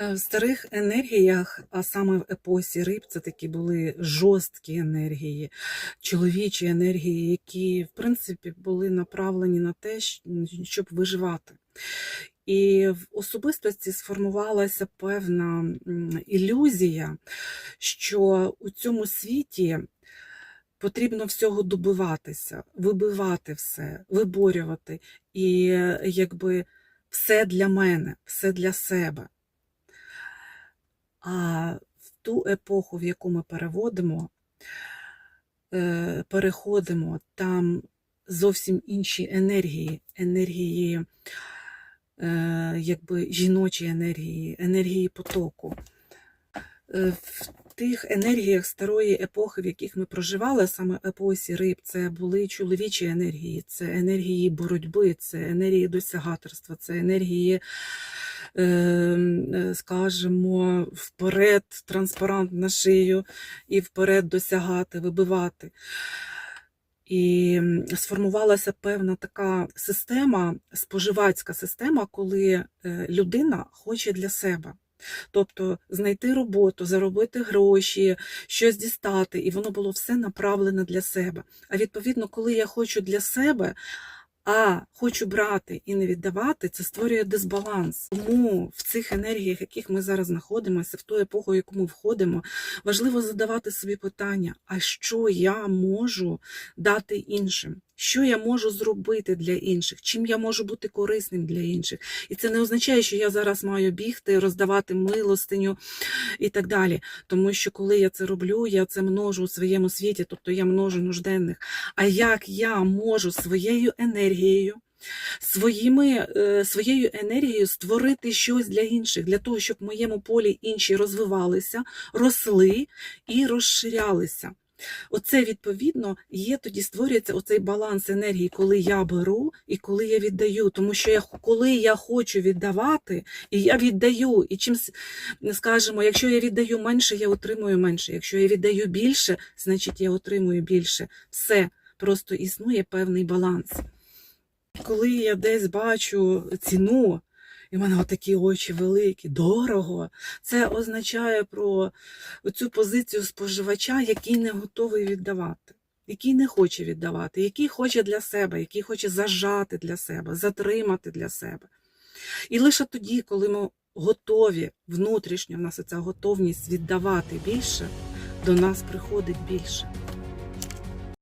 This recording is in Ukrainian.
Е, В старих енергіях, а саме в епосі риб, це такі були жорсткі енергії, чоловічі енергії, які, в принципі, були направлені на те, щоб виживати. І в особистості сформувалася певна ілюзія, що у цьому світі потрібно всього добиватися, вибивати все, виборювати. І е, якби все для мене, все для себе. А в ту епоху, в яку ми переводимо, е, переходимо, там зовсім інші енергії, енергії, е, якби жіночі енергії, енергії потоку. Е, В тих енергіях старої епохи, в яких ми проживали, саме епосі риб, це були чоловічі енергії, це енергії боротьби, це енергії досягаторства, це енергії, скажімо, вперед транспарант на шию і вперед досягати, вибивати. І сформувалася певна така система, споживацька система, коли е, людина хоче для себе. Тобто знайти роботу, заробити гроші, щось дістати, і воно було все направлене для себе. А відповідно, коли я хочу для себе, а хочу брати і не віддавати, це створює дисбаланс. Тому в цих енергіях, в яких ми зараз знаходимося, в ту епоху, в яку ми входимо, важливо задавати собі питання: а що я можу дати іншим? Що я можу зробити для інших? Чим я можу бути корисним для інших? І це не означає, що я зараз маю бігти, роздавати милостиню і так далі. Тому що коли я це роблю, я це множу у своєму світі, тобто я множу нужденних. А як я можу своєю енергією, своїми, е, своєю енергією створити щось для інших, для того, щоб в моєму полі інші розвивалися, росли і розширялися. Оце відповідно є тоді створюється оцей баланс енергії, коли я беру і коли я віддаю. Тому що я коли я хочу віддавати, і я віддаю, і чим с- скажімо, якщо я віддаю менше, я отримую менше. Якщо я віддаю більше, значить я отримую більше. Все просто існує певний баланс. Коли я десь бачу ціну, і в мене отакі очі великі, дорого, це означає про цю позицію споживача, який не готовий віддавати, який не хоче віддавати, який хоче для себе, який хоче зажати для себе, затримати для себе. І лише тоді, коли ми готові внутрішньо, в нас ця готовність віддавати більше, до нас приходить більше.